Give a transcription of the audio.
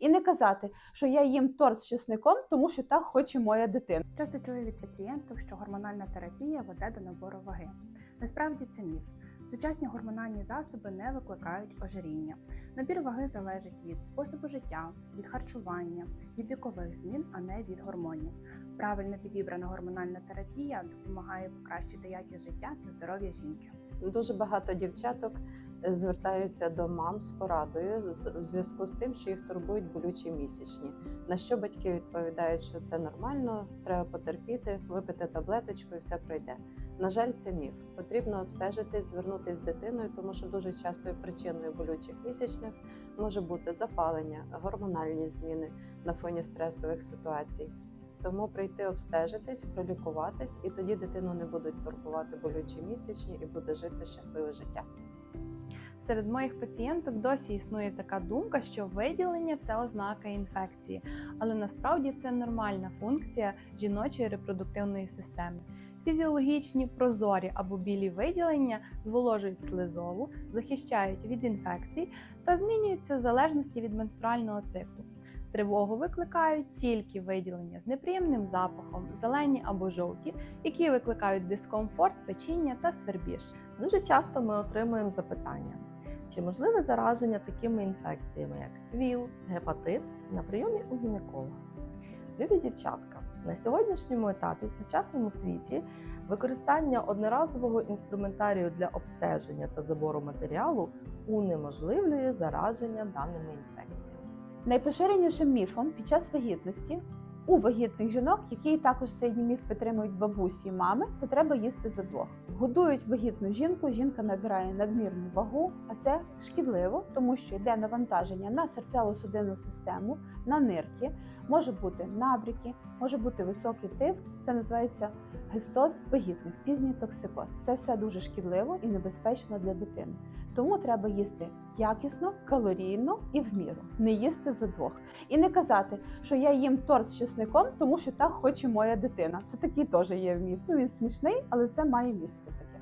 І не казати, що я їм торт з чесником, тому що так хоче моя дитина. Часто чую від пацієнтів, що гормональна терапія веде до набору ваги. Насправді це міф. Сучасні гормональні засоби не викликають ожиріння. Набір ваги залежить від способу життя, від харчування, від вікових змін, а не від гормонів. Правильно підібрана гормональна терапія допомагає покращити якість життя та здоров'я жінки. Дуже багато дівчаток е, звертаються до мам з порадою в зв'язку з тим, що їх турбують болючі місячні. На що батьки відповідають, що це нормально, треба потерпіти, випити таблеточку і все пройде. На жаль, це міф. Потрібно обстежитись, звернутися з дитиною, тому що дуже частою причиною болючих місячних може бути запалення, гормональні зміни на фоні стресових ситуацій. Тому прийти обстежитись, пролікуватись, і тоді дитину не будуть турбувати болючі місячні і буде жити щасливе життя. Серед моїх пацієнток досі існує така думка, що виділення це ознака інфекції, але насправді це нормальна функція жіночої репродуктивної системи. Фізіологічні прозорі або білі виділення зволожують слизову, захищають від інфекцій та змінюються в залежності від менструального циклу. Тривогу викликають тільки виділення з неприємним запахом, зелені або жовті, які викликають дискомфорт, печіння та свербіж. Дуже часто ми отримуємо запитання, чи можливе зараження такими інфекціями, як ВІЛ, гепатит на прийомі у гінеколога. Любі дівчатка, на сьогоднішньому етапі в сучасному світі використання одноразового інструментарію для обстеження та забору матеріалу унеможливлює зараження даними інфекціями. Найпоширенішим міфом під час вагітності у вагітних жінок, які також цей міф підтримують бабусі і мами, це треба їсти за двох. Годують вагітну жінку, жінка набирає надмірну вагу, а це шкідливо, тому що йде навантаження на серцево-судинну систему, на нирки, може бути набріки, може бути високий тиск. Це називається гестоз вагітних, пізній токсикоз. Це все дуже шкідливо і небезпечно для дитини. Тому треба їсти якісно, калорійно і в міру. Не їсти за двох. І не казати, що я їм торт з чесником, тому що так хоче моя дитина. Це такий теж є міф. Ну він смішний, але це має місце таке.